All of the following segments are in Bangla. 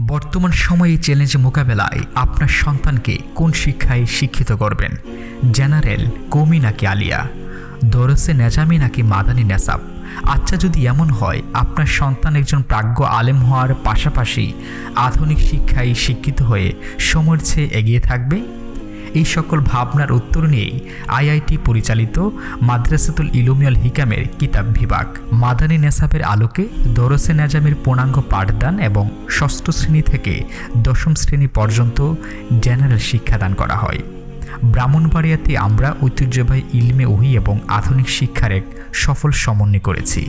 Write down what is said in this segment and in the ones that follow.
বর্তমান সময়ে চ্যালেঞ্জ মোকাবেলায় আপনার সন্তানকে কোন শিক্ষায় শিক্ষিত করবেন? জেনারেল কৌমি নাকি আলিয়া? দরসে নেজামি নাকি মাদানি নেসাব? আচ্ছা যদি এমন হয়, আপনার সন্তান একজন প্রাজ্ঞ আলেম হওয়ার পাশাপাশি আধুনিক শিক্ষায় শিক্ষিত হয়ে সময়ের চেয়ে এগিয়ে থাকবে? এই সকল ভাবনার উত্তর নিয়েই আইআইটি পরিচালিত মাদ্রাসাতুল ইলুমিয়াল হিকামের কিতাব বিভাগ। মাদানী নেসাবের আলোকে দরসে নেজামের পূর্ণাঙ্গ পাঠদান এবং ষষ্ঠ শ্রেণি থেকে দশম শ্রেণি পর্যন্ত জেনারেল শিক্ষাদান করা হয়। ব্রাহ্মণবাড়িয়াতে আমরা ঐতিহ্যবাহী ইলমে ওহি এবং আধুনিক শিক্ষার এক সফল সমন্বয় করেছি।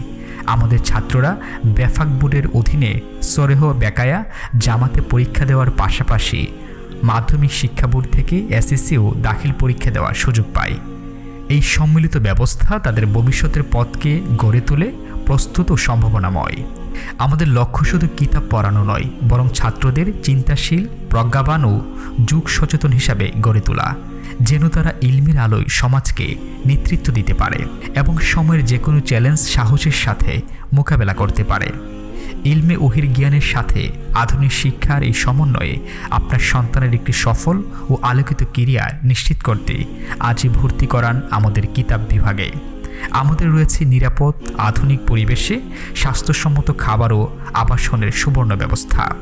আমাদের ছাত্ররা ব্যাফাক বোর্ডের অধীনে সরেহ বেকায়া জামাতে পরীক্ষা দেওয়ার পাশাপাশি মাধ্যমিক শিক্ষা বোর্ড থেকে এসএসসি ও দাখিল পরীক্ষা দেওয়ার সুযোগ পায়। এই সম্মিলিত ব্যবস্থা তাদের ভবিষ্যতের পথকে গড়ে তোলে প্রস্তুত ও সম্ভাবনাময়। আমাদের লক্ষ্য শুধু কিতাব পড়ানো নয়, বরং ছাত্রদের চিন্তাশীল, প্রজ্ঞাবান ও যুগ সচেতন হিসাবে গড়ে তোলা, যেন তারা ইলমির আলোয় সমাজকে নেতৃত্ব দিতে পারে এবং সময়ের যে কোনো চ্যালেঞ্জ, সাহসের সাথে মোকাবেলা করতে পারে। ইলমে ওহির জ্ঞানের সাথে আধুনিক শিক্ষার এই সমন্বয়ে আপনার সন্তানের একটি সফল ও আলোকিত কেরিয়ার নিশ্চিত করতে আজই ভর্তি করান আমাদের কিতাব বিভাগে। আমাদের রয়েছে নিরাপদ, আধুনিক পরিবেশে স্বাস্থ্যসম্মত খাবার ও আবাসনের সুবর্ণ ব্যবস্থা।